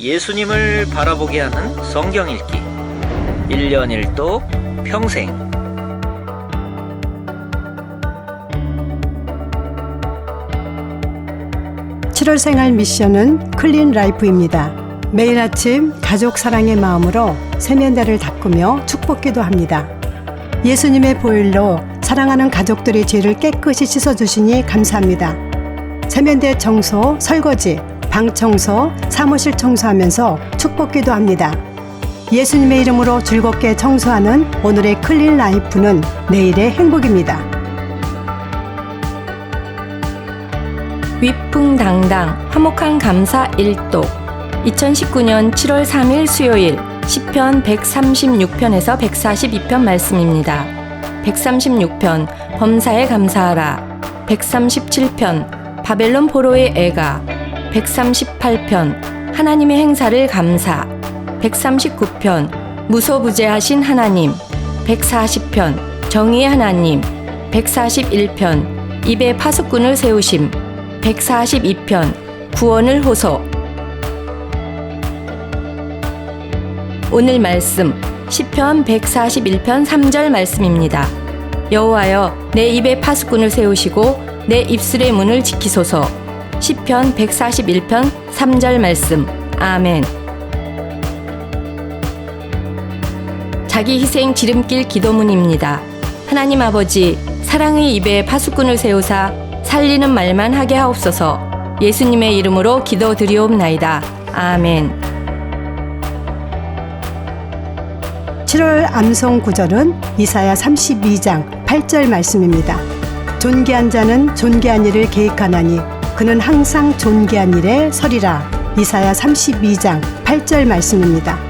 예수님을 바라보게 하는 성경 읽기 1년 1도 평생 7월 생활 미션은 클린 라이프입니다. 매일 아침 가족 사랑의 마음으로 세면대를 닦으며 축복기도 합니다. 예수님의 보혈로 사랑하는 가족들의 죄를 깨끗이 씻어주시니 감사합니다. 세면대 청소, 설거지, 방 청소, 사무실 청소하면서 축복기도 합니다. 예수님의 이름으로 즐겁게 청소하는 오늘의 클린 라이프는 내일의 행복입니다. 위풍당당 화목한 감사 1독 2019년 7월 3일 수요일 10편 136편에서 142편 말씀입니다. 136편 범사에 감사하라 137편 바벨론 포로의 애가 138편 하나님의 행사를 감사. 139편 무소부재하신 하나님. 140편 정의의 하나님. 141편 입에 파수꾼을 세우심. 142편 구원을 호소. 오늘 말씀 시편 141편 3절 말씀입니다. 여호와여 내 입에 파수꾼을 세우시고 내 입술의 문을 지키소서. 시편 141편 3절 말씀. 아멘. 자기 희생 지름길 기도문입니다. 하나님 아버지, 사랑의 입에 파수꾼을 세우사 살리는 말만 하게 하옵소서. 예수님의 이름으로 기도드리옵나이다. 아멘. 7월 암송 구절은 이사야 32장 8절 말씀입니다. 존귀한 자는 존귀한 일을 계획하나니 그는 항상 존귀한 일에 서리라. 이사야 32장 8절 말씀입니다.